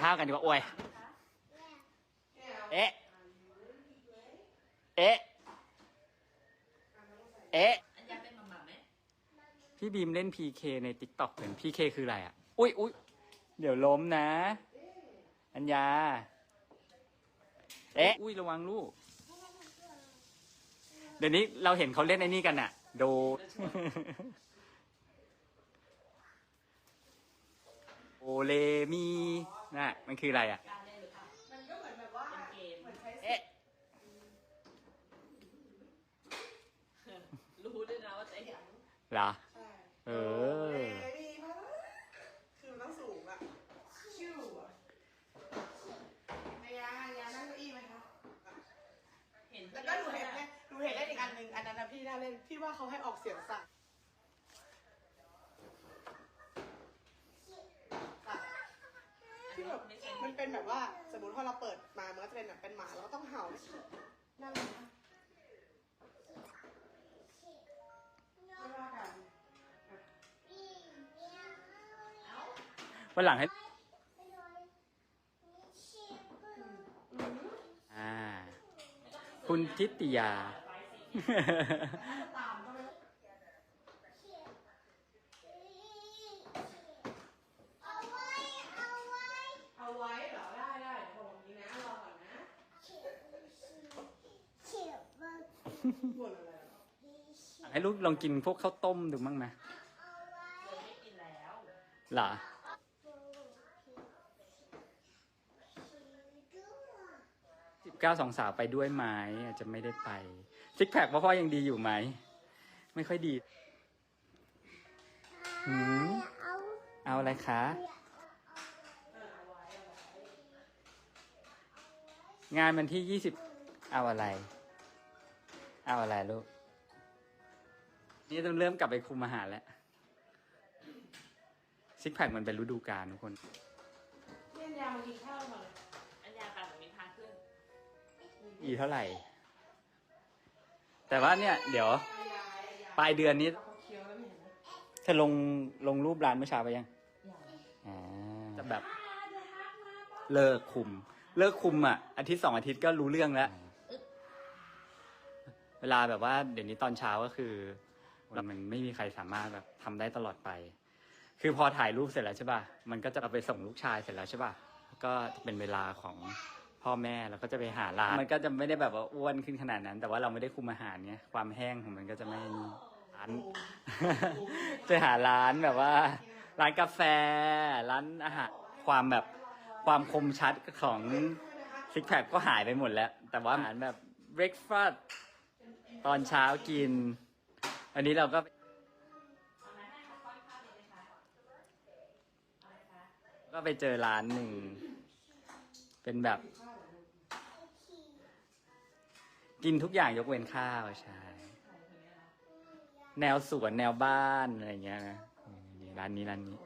ข้าวกันดีกว่าโอ้ยเอ๊ะ เอ๊ะ เอ๊ะ อันยาเป็นหมาหมาไหมพี่บีมเล่น PK ใน t ิ k t o k เหมือน PK คืออะไรอะ อุ้ยอุ้ยเดี๋ยวล้มนะ อัญญา เอ๊ะ อุ้ยระวังลูก เดี๋ยวนี้เราเห็นเขาเล่นไอ้นี่กันอะ โด โอเลมีน่ะมันคืออะไรอะ การเล่นหรือเปล่ามันก็เหมือนแบบว่าเป็นเกมเหมือนใช้เอ๊ะรู้ด้วยนะว่าจะเห็นเหรอ ใช่เออเดีมากคือมันต้องสูงอะชิวอะนายายานั่งเก้าอี้ไหมคะเห็นแล้วก็หนูเห็นเนี่ยหนูเห็นเล่นอีกอันหนึ่งอันนั้นนะพี่น่าเล่นพี่ว่าเขาให้ออกเสียงสั่นค่ะที่แบบมัน เป็นแบบว่า สมมติพอเราเปิดมามันก็จะเป็นแบบเป็นหมาแล้วก็ต้องเห่าน่ารักนะไม่ว่ากันวันหลังให้ อ่า คุณทิติยา ตามก็ไม่เอาไว้เหรอ ได้ได้เดี๋ยวบอกอย่างนี้นะ รอก่อนนะบ่นอะไรเหรอ ให้ ลูกลองกินพวกข้าวต้มดูมั้งนะเลยไม่กินแล้วเหรอสิบเก้าสองสาวไปด้วยไหมอาจจะไม่ได้ไปซิกแพคพ่อพ่อยังดีอยู่ไหม ไม่ค่อยดีหืมเอาอะไรคะ งานมันที่ยี่สิบเอาอะไร เอาอะไรลูก นี่ต้องเริ่มกลับไปคุมอาหารแล้วซิกแพคมันเป็นฤดูกาลทุกคน เล่นยามากินข้าวก่อนเลยอันยาแบบมีทางขึ้นอีเท่าไหร่ แต่ว่าเนี่ยเดี๋ยวยายายาปลายเดือนนี้ เขาเคี้ยวแล้วไม่เห็นนะเธอลงลงรูปร้านเมื่อเช้าไปยังอย่างอ่าจะแบบ เลิกคุม เลิกคุมอะ อาทิตย์สองอาทิตย์ก็รู้เรื่องแล้ว เวลาแบบว่า เดี๋ยวนี้ตอนเช้าก็คือ มันไม่มีใครสามารถแบบทำได้ตลอดไป คือพอถ่ายรูปเสร็จแล้วใช่ป่ะมันก็จะเอาไปส่งลูกชายเสร็จแล้วใช่ป่ะก็จะเป็นเวลาของพ่อแม่แล้วก็จะไปหาร้านมันก็จะไม่ได้แบบว่าอ้วนขึ้นขนาดนั้น แต่ว่าเราไม่ได้คุมอาหารเนี่ยความแห้งของมันก็จะไม่ร้านจะหาร้านแบบว่า ร้านกาแฟ ร้านอาหารความแบบความคมชัดของซิกแพคก็หายไปหมดแล้ว แต่ว่าอาหารแบบเบร a ฟาสตอนเช้ากิน อันนี้เราก็ก็ไปเจอร้านหนึ่ง เป็นแบบ กินทุกอย่างยกเว้นข้าวใช่แนวสวนแนวบ้านอะไรเงี้ยนะร้านนี้ร้านนี้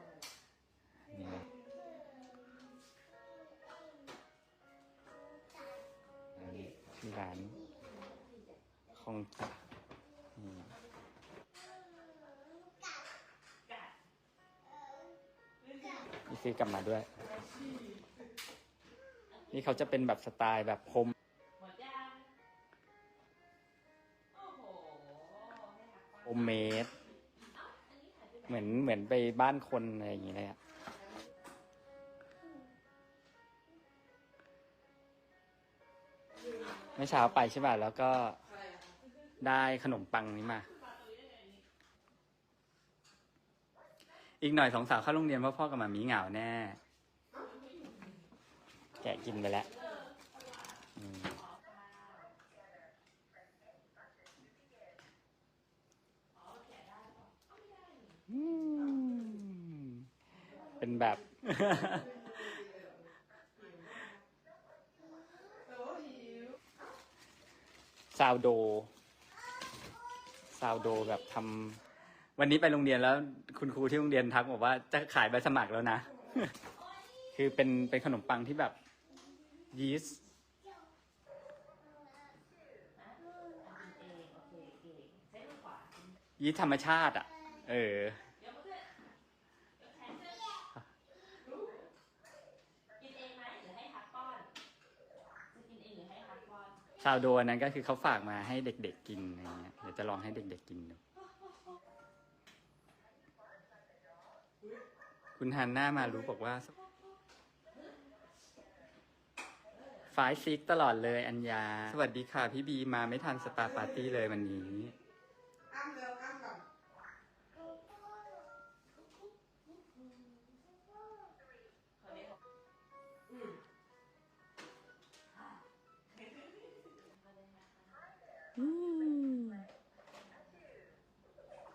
นี่อันนี้ชื่อร้านคงจะนี่ ซื้อกลับมาด้วย นี่เขาจะเป็นแบบสไตล์แบบคมโอ้โหให้หักโฮมเมดเหมือนเหมือนไปบ้านคนอะไรอย่างเงี้ยเลยอะเมื่อเช้าไปใช่ป่ะแล้วก็ไรอะได้ขนมปังนี้มา อีกหน่อยสองสาวเข้าโรงเรียนเพราะพ่อกับมามีเหงาแน่ แกะกินไปแล้วอืมอืมเป็นแบบ ซาวโด ซาวโดแบบทำ วันนี้ไปโรงเรียนแล้ว คุณครูที่โรงเรียนทักบอกว่าจะขายใบสมัครแล้วนะ คือเป็นเป็นขนมปังที่แบบยีสต์ยีสต์ธรรมชาติ อะ เออชาวโดนั้นก็คือเขาฝากมาให้เด็กๆกินอะไรเงี้ย เดี๋ยวจะลองให้เด็กๆกินดู คุณฮันน่ามารู้บอกว่าฝ่ายซิกตลอดเลยอัญญา สวัสดีค่ะพี่บีมาไม่ทันสตาปาร์ตี้เลยวันนี้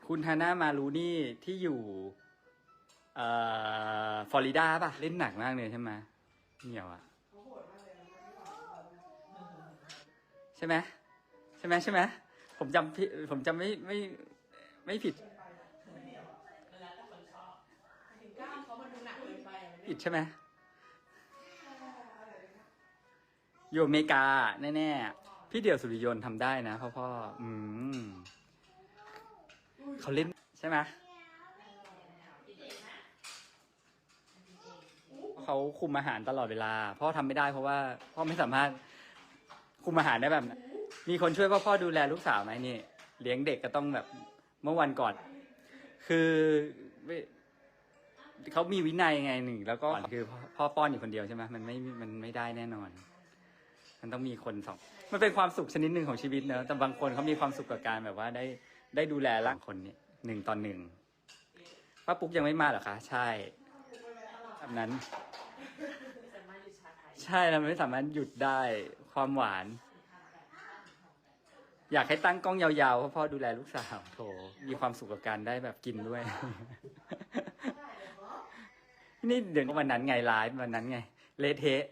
คุณฮาน่ามารู้นี่ที่อยู่ เอ่อฟลอริดาป่ะ เล่นหนักมากเลยใช่ไหมเหนียวอะเขาโหดมากเลยนะใช่ไหมใช่ไหมใช่ไหมผมจำผิดผมจำไม่ไม่ไม่ผิด ถึงกล้ามเขามันดูหนักเกินไปอะมันไม่ผิดใช่ไหมอยู่อเมริกา แน่ๆ พี่เดี่ยวสุริยนต์ทำได้นะพ่อพ่ออืมเขาเล่นใช่ไหม เขาคุมอาหารตลอดเวลา พ่อทำไม่ได้เพราะว่าพ่อไม่สามารถคุมอาหารได้แบบนั้นมีคนช่วยพ่อพ่อดูแลลูกสาวไหมนี่ เลี้ยงเด็กก็ต้องแบบเมื่อวันก่อน คือเขามีวินัยไงหนึ่ง แล้วก็คือพ่อป้อนอยู่คนเดียวใช่ไหมมันไม่มันไม่ได้แน่นอน มันต้องมีคนสองมันเป็นความสุขชนิดหนึ่งของชีวิตเนอะแต่บางคนเขามีความสุขกับการแบบว่าได้ได้ดูแลร่างคนเนี่ยหนึ่งต่อหนึ่งป้าปุ๊กยังไม่มาเหรอคะ ใช่ แบบนั้นจะมาอยู่ชาไทยใช่เราไม่สามารถหยุดได้ความหวาน อยากให้ตั้งกล้องยาวๆเพราะพ่อดูแลลูกสาวโถมีความสุขกับการได้แบบกินด้วย นี่เดี๋ยววันนั้นไงไลฟ์วันนั้นไง เละเทะ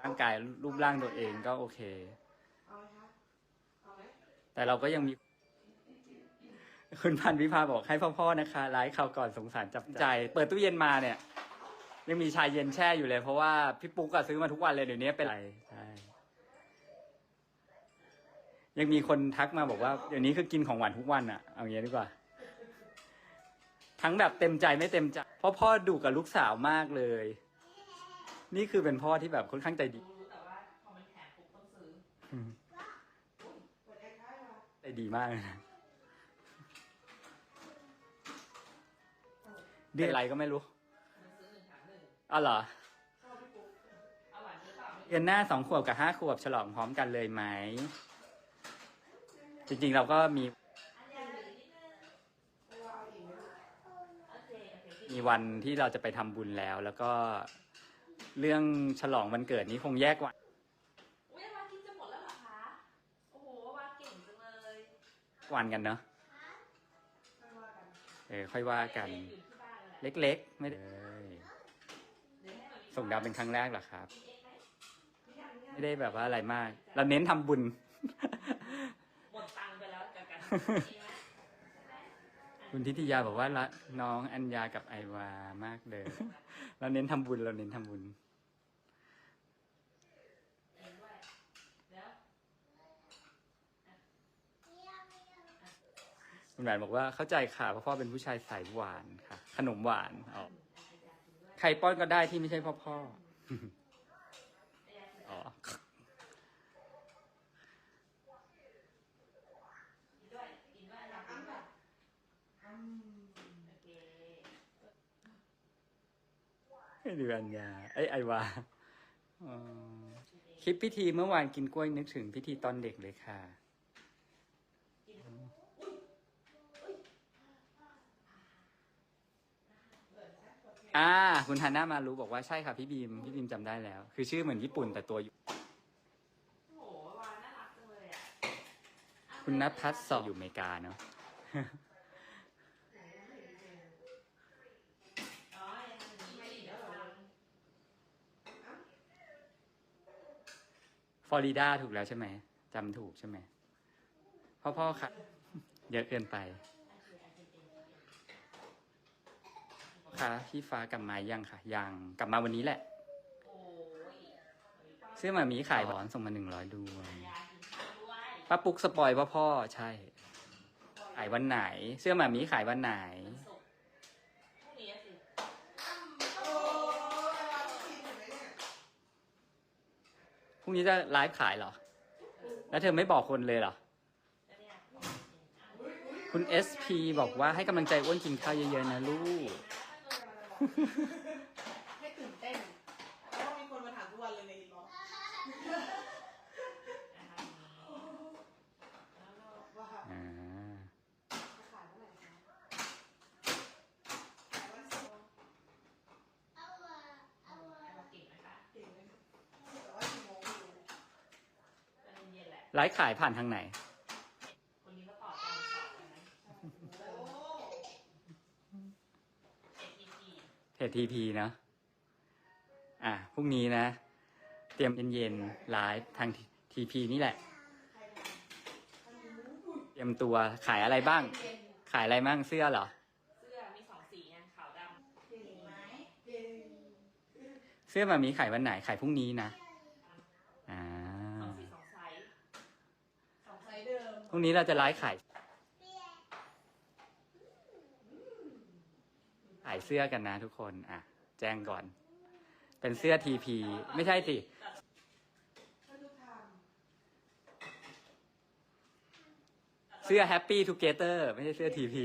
ร่างกายรูปร่างตัวเองก็โอเค เอาไหมคะเอาไหม แต่เราก็ยังมี คุณพันธุ์วิภาบอกให้พ่อๆนะคะไลฟ์ข่าวก่อนสงสารจับใจ เปิดตู้เย็นมาเนี่ย ยังมีชายเย็นแช่อยู่เลย เพราะว่าพี่ปุ๊กก็ซื้อมาทุกวันเลยเดี๋ยวนี้เป็นไรใช่ยังมีคนทักมาบอกว่าเดี๋ยวนี้คือกินของหวานทุกวันอะเอางี้ดีกว่า ทั้งแบบเต็มใจไม่เต็มใจเพราะพ่อดุกับลูกสาวมากเลย นี่คือเป็นพ่อที่แบบค่อนข้างใจดีรู้แต่ว่าพอมันแถมปุ๊บต้องซื้อเปิดแอร์ได้ปะใจดีมากเลยนะ เดือนอะไรก็ไม่รู้มันซื้อหนึ่งแถมหนึ่งอ๋อเหรอชอบพี่ปุ๊กเอาหวานหรือเปล่าไม่รู้เดือนหน้าสองขวบกับห้าขวบฉลองพร้อมกันเลยไหม จริงๆเราก็มีอันนี้เหลือนิดนึงไม่ว่าเอาอีกไหมลูกโอเคโอเคมีวันที่เราจะไปทำบุญแล้ว แล้วก็เรื่องฉลองวันเกิดนี้คงแยกวันอุ้ยว่ากินจะหมดแล้วเหรอคะโอ้โหว่าเก่งจังเลยวันกันเนาะไม่ว่ากันเออค่อยว่ากัน เล็กๆ ไม่ได้เอ้ยเดี๋ยวให้มันมีส่งดาวเป็นครั้งแรกเหรอครับกินเองไหมไม่ยังไม่ยังไม่ได้แบบว่าอะไรมาก เราเน้นทำบุญ หมดตังค์ไปแล้วกับการกินเองไหมคุณทิติยาบอกว่าละน้องอัญญากับไอวามากเลย เราเน้นทำบุญ เราเน้นทำบุญเองด้วยเดี๋ยวคุณแหวนบอกว่าเข้าใจค่ะเพราะพ่อเป็นผู้ชายสายหวานค่ะ ขนมหวานอ๋อใครป้อนก็ได้ที่ไม่ใช่พ่อพ่ออ๋อกินด้วยกินด้วยอยากกิอ้ำนแบด้วยบอ้ำโอเคไม่ดูอัญญาไอยไอวาอ๋อคลิปพิธีเมื่อวานกินกล้วยนึกถึงพิธีตอนเด็กเลยค่ะ อ่า คุณฮาน่ามารู้บอกว่าใช่ค่ะพี่บีม พี่บีมจำได้แล้ว คือชื่อเหมือนญี่ปุ่นแต่ตัวอยู่โอ้โหวานน่ารักจังเลยอะคุณนัทพัฒน์สอบอยู่อเมริกาเนาะ อ๋อยังทำอย่างนี้ไม่ดีเดี๋ยวฟังฟลอริดาถูกแล้วใช่ไหมจำถูกใช่ไหมพ่อพ่อค่ะ เยอะเกินไป คะพี่ฟ้ากลับมายังค่ะยังกลับมาวันนี้แหละเสื้อหมามีขายหอนส่งมาหนึ่งร้อยดวงป้าปุ๊กสปอยว่าพ่อใช่ขายวันไหน เสื้อหมามีขายวันไหนพรุ่งนี้จะไลฟ์ขายเหรอ แล้วเธอไม่บอกคนเลยเหรอแล้วเนี่ยคุณ SP บอกว่าให้กำลังใจอ้วนกินข้าวเยอะๆนะลูก ให้ตื่นเต้นเพราะว่ามีคนมาถามทุกวันเลยในอินบ็อกซ์นะคะแล้วก็ว่าอ่าจะขายเมื่อไหร่คะขายวันศุกร์เอามาเก่งนะคะเก่งเลยแต่ว่ากี่โมงไม่รู้ตอนเย็นๆแหละ ไลฟ์ขายผ่านทางไหนคนนี้ก็ตอบตามสอบนะ โอ้ ATP เพจทีพีนะอะพรุ่งนี้นะ เตรียมเย็นๆไลฟ์ทางทีพีนี่แหละใครทำทำรู้เตรียมตัวขายอะไรบ้างเก่งขายอะไรบ้างเสื้อเหรอ เสื้อมีสองสีไงขาวดำเก่งไหมเก่งเสื้อมามีขายวันไหนขายพรุ่งนี้นะอ่าสองสีสองไซส์ สองไซส์เดิม พรุ่งนี้เราจะไลฟ์ขาย ขาย เสื้อกันนะทุกคนอะแจ้งก่อน เป็นเสื้อทีพีไม่ใช่สิเสื้อ Happy Together ไม่ใช่เสื้อทีพี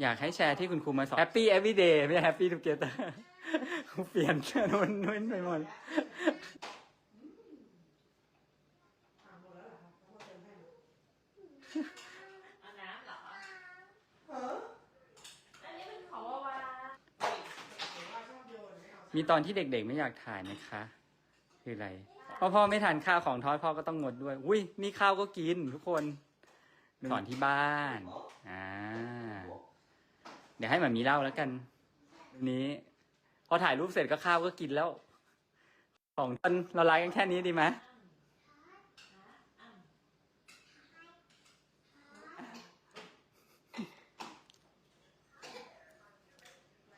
อยากให้แชร์ที่คุณครูมาสอน Happy Everyday ไม่ใช่ Happy Together เปลี่ยนนุ่นนุ่นไปหมด อ่าหมดแล้วเหรอครับแล้วมาเติมให้หนู เอาน้ำเหรอ เออ อันนี้เป็นของวาวา หรือว่าชอบโยนไมีตอนที่เด็กๆไม่อยากถ่ายไหมคะ คืออะไรพ่อพ่อไม่ทานข้าวของทอดพ่อก็ต้องงดด้วย อุ้ยนี่ข้าวก็กินทุกคนสอนที่บ้านอ่าเดี๋ยวให้หมามีเล่าแล้วกันวันนี้ พอถ่ายรูปเสร็จก็ข้าวก็กินแล้ว ของตอนเราไลฟ์กันแค่นี้ดีไหม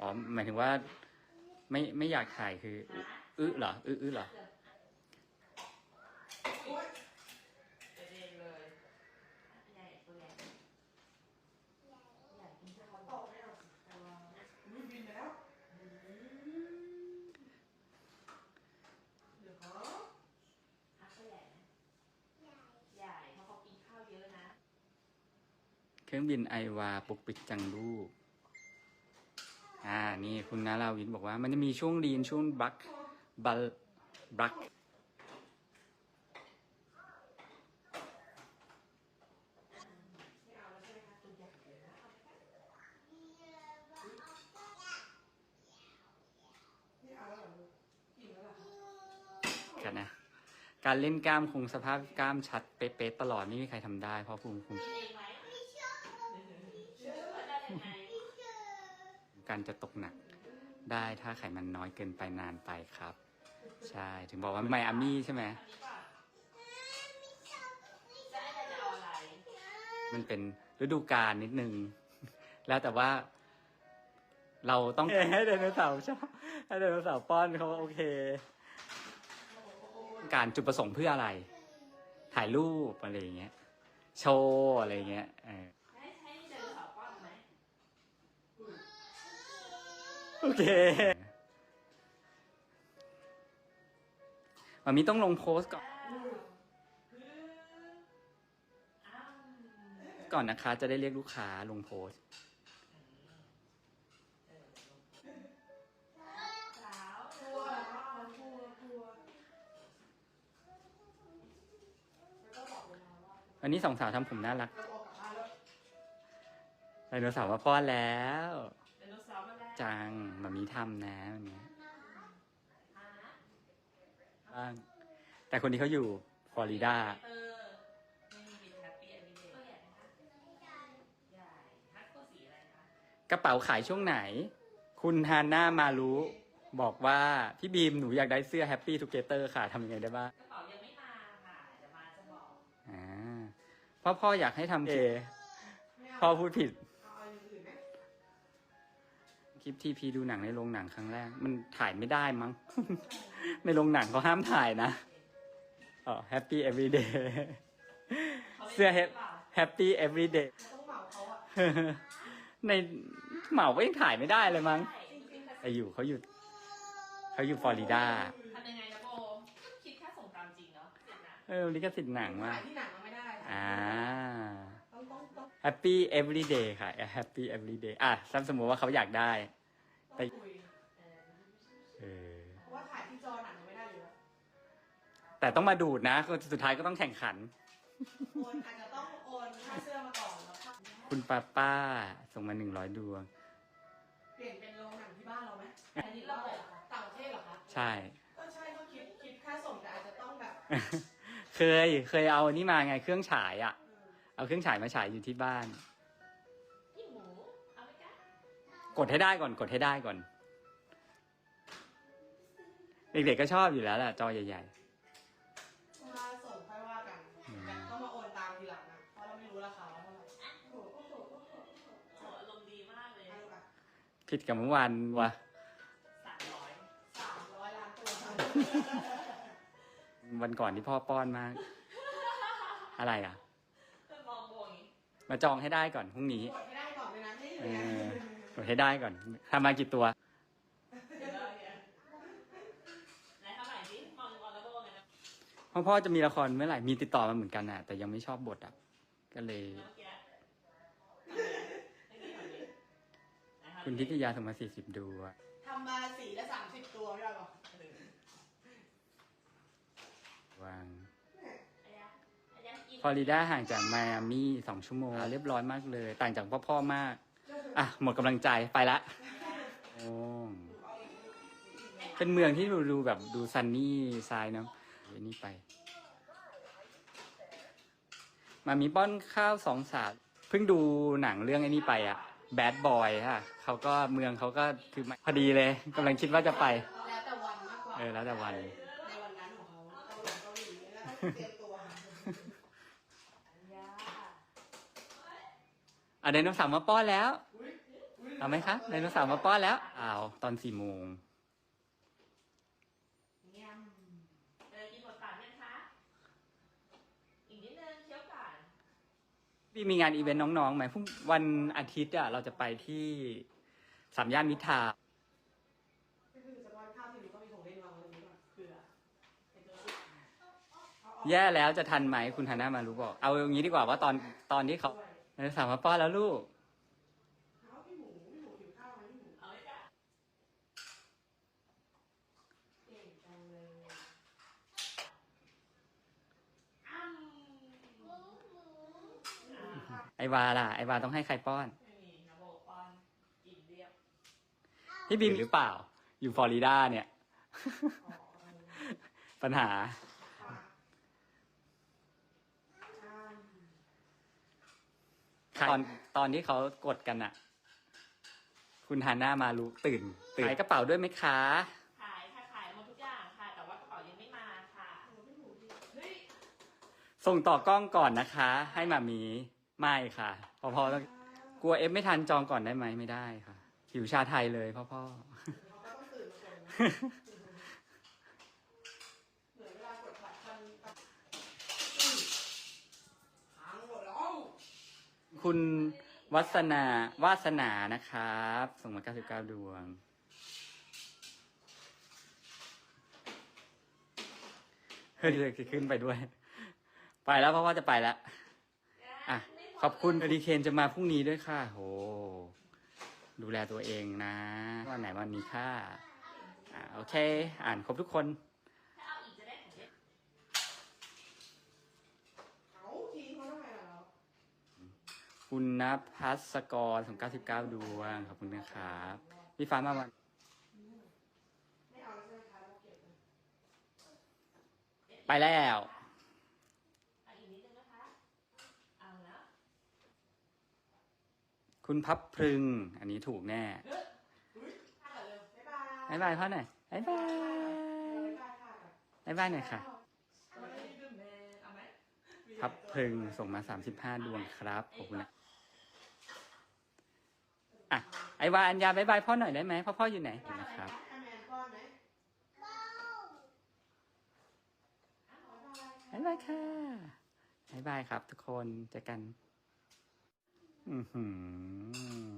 อ๋อหมายถึงว่า ไม่ไม่อยากถ่ายคืออึเหรออึอึเหรอโอ๊ยเด็กเลยใหญ่ตัวใหญ่ใหญ่กินข้าวตอบไม่เอาสิแต่ว่าอุ้ยบินแล้วเดี๋ยวขอพักก็ใหญ่นะใหญ่เพราะเขากินข้าวเยอะนะเครื่องบินไอวาปลุกปิดจังลูกอ่า นี่คุณนาราวินบอกว่า มันจะมีช่วงลีนช่วงบักบัลบักไม่เอาแล้วใช่ไหมคะตัวใหญ่เลยนะไม่เอาแล้วเหรอลูกกันนะการเล่นกล้ามคงสภาพกล้ามชัดเป๊ะๆตลอดไม่มีใครทำได้เพราะภูมิคุ้ม กินเองไหมเชื่อว่าได้ยังไง การจะตกหนักได้ถ้าไขมันน้อยเกินไปนานไปครับ ใช่ถึงบอกว่าไมอามี่ใช่ไหมอันนี้ป่ะจะไอ้จะเอาอะไรมันเป็นฤดูกาลนิดนึง แล้วแต่ว่า เราต้องให้ไดโนเสาร์ชอบให้ไดโนเสาร์ป้อนเขาว่าโอเค การจุดประสงค์เพื่ออะไร ถ่ายรูปอะไรอย่างเงี้ย โชว์อะไรอย่างเงี้ยเออ ให้ให้เดินสาวป้อนไหม โอเคมันมีต้องลงโพสก่อน ก่อนนะคะ จะได้เรียกลูกค้าลงโพสต์สาวกลัวกลัวกลัวแล้วก็บอกเวลาว่าวันนี้สองสาวทำผมน่ารักแล้วไดโนเสาร์มาป้อนแล้ว จังมามีทำนะวันนี้อ่าบ้างแต่คนนี้เขาอยู่ฟลอริดาเออไม่มีบินแฮปปี้อันนี้เด็กตัวใหญ่นะคะใหญ่ฮักตัวสีอะไรคะกระเป๋าขายช่วงไหน คุณฮาน่ามารู้บอกว่า พี่บีมหนูอยากได้เสื้อ Happy Together ค่ะทำยังไงได้บ้างกระเป๋ายังไม่มาค่ะเดี๋ยวมาจะบอกอ่าพ่อพ่ออยากให้ทำเอไม่เอาพ่อพูดผิด คลิปทีพีดูหนังในโรงหนังครั้งแรก มันถ่ายไม่ได้มั้ง ในโรงหนังเขาห้ามถ่ายนะอ๋อ Happy Everyday เสื้อ Hap- Happy Everyday ต้องเหมาเขาอะในเหมาก็ยังถ่ายไม่ได้เลยมั้งใช่แต่อยู่เขาอยู่เขาอยู่ฟลอริดาทำยังไงนะโบคิดค่าส่งตามจริงเนาะเดี๋ยวนะเออลิขสิทธิ์หนังมาขายที่หนังมันไม่ได้ค่ะอ่า ต้องต้องต้อง Happy Every Day ค่ะ Happy Every Day อะถ้าสมมติว่าเขาอยากได้ต้องคุยเออเออ เพราะว่าถ่ายที่จอหนังมันไม่ได้อยู่แล้วแต่ต้องมาดูดนะคือสุดท้ายก็ต้องแข่งขัน โอนอาจจะต้องโอนค่าเสื้อมาก่อนแล้วค่ะคุณป้าป้าส่งมาหนึ่งร้อยดวง เปลี่ยนเป็นโรงหนังที่บ้านเราไหมอันนี้เราเลยเหรอคะต่างประเทศเหรอคะใช่ ก็ใช่ก็คิดคิดค่าส่งแต่อาจจะต้องแบบเคยเคยเอาอันนี้มาไงเครื่องฉายอะ เออเอาเครื่องฉายมาฉายอยู่ที่บ้านพี่หมูเอาไหมคะกดให้ได้ก่อน กดให้ได้ก่อน เด็กๆก็ชอบอยู่แล้วแหละจอใหญ่เวลาส่งค่อยว่ากันแต่ต้องมาโอนตามทีหลังนะ เพราะเราไม่รู้ราคาว่าเท่าไหร่โอ้โหโอ้โหโอ้โหโอ้โหโอ้อารมณ์ดีมากเลยเอาแบบๆผิดกับเมื่อวานวะสามร้อยสามร้อยล้านตัวค่ะวันก่อนที่พ่อป้อนมาก อะไรอะ มองโบอย่างงี้ มาจองให้ได้ก่อนพรุ่งนี้กดให้ได้ก่อนเลยนะไม่เอเหลืออกดให้ได้ก่อนทำมากี่ตัวเดี๋ยวเราเนี่ยไหนเท่าไหร่สิมองมองแล้วโบไงนะพ่อพ่อจะมีละครเมื่อไหร่มีติดต่อมาเหมือนกันอะ แต่ยังไม่ชอบบทอะก็เลย เมื่อกี้เอาเลยไม่กี่คนนี้ไหนคะคุณทิตยาส่งมาสี่สิบดูอะทำมาสี่และสามสิบตัวพี่บอยบอกวาง ลอริดาห่างจากไมอามี่สองชั่วโมง เรียบร้อยมากเลย ต่างจากพ่อพ่อมาก อะ หมดกำลังใจไปละโอ้เป็นเมืองที่ดูดูแบบดูซันนี่ทรายเนาะเดี๋ยวนี้ไป มามีป้อนข้าวสองสาดเพิ่งดูหนังเรื่องไอ้นี่ไปอะแบดบอยค่ะเขาก็เมืองเขาก็คือพอดีเลยกำลังคิดว่าจะไปแล้วแต่วันมากกว่าเออแล้วแต่วันในวันนั้นของเขาเกาเตรียมตัว อันยา อะไดโนเสาร์มาป้อนแล้วอุ๊ยอุ๊ยเอาไหมคะไดโนเสาร์มาป้อนแล้วอ้าวตอนสี่โมงเงี้ยมเลยกินหมดปากยังคะอีกนิดนึงเคี้ยวก่อนพี่มีงานอีเวนต์น้องๆไหมพรุ่งวันอาทิตย์อะเราจะไปที่สามย่านมิตรทาวน์ก็คือสปอยข้าวที่หนูก็มีของเล่นวางไว้ตรงนี้ก่อนเผื่อเป็นตัวเอาออกแย่แล้วจะทันไหมคุณฮาน่ามารู้บอก เอาอย่างนี้ดีกว่าว่าตอนตอนที่เขาด้วย ไดโนเสาร์มาป้อนแล้วลูกเอาพี่หมูพี่หมูหิวข้าวไหมพี่หมูเอาไว้ก่อนเก่งจังเลยอ้ำอ่าไอวาล่ะ ไอวาต้องให้ใครป้อนไม่มีนะโบปอนกินเรียบพี่บิมหรือเปล่า อยู่ฟลอริดาเนี่ยอ๋อเออปัญหา ค่ะอ่าตอนตอนที่เขากดกันอะ คุณฮาน่ามารู้ตื่น ตื่นขายกระเป๋าด้วยไหมคะ ขายค่ะขายหมดทุกอย่างค่ะ แต่ว่ากระเป๋ายังไม่มาค่ะหมูพี่หมูดีเฮ้ยส่งต่อกล้องก่อนนะคะ ให้มามีไม่ค่ะพอพอต้องกลัวเอฟไม่ทันจองก่อนได้ไหมไม่ได้ค่ะหิวชาไทยเลยพ่อพ่อ เขาก็ต้องตื่นมาก่อนนะ คุณวัสนาวาสนานะครับ ส่งมา 99 ดวง เฮ้ยเลยขึ้นไปด้วย ไปแล้วเพราะว่าจะไปแล้วอะ ขอบคุณอดีเคนจะมาพรุ่งนี้ด้วยค่ะ โห ดูแลตัวเองนะ วันไหนวันนี้ค่ะ อ่าโอเค อ่านครบทุกคน ถ้าเอาอีกจะได้ของเล่น เอาทิ้งเขาทำไมล่ะเรา คุณนภัสกรของ99ดวงขอบคุณนะครับพี่ฟ้ามาวันไหมไปแล้วคุณพับพรึง อันนี้ถูกแน่บายบายบ๊ายบายพ่อหน่อยบายบายบายบายค่ะก่อนบ๊ายบายหน่อยค่ะเอาไว้ให้ดูแม่เอามพับพรึงส่งมาดวงครับขอบคุณนะ อะไอวาอัญญาบ๊ายบายพ่อหน่อยได้ไหมพ่อพ่ออยู่ไหนนะครับให้แมนป้อนไหมบ๊ายบายค่ะบ๊ายบายค่ะบ๊ายบายครับทุกคนเจอกัน อือหือ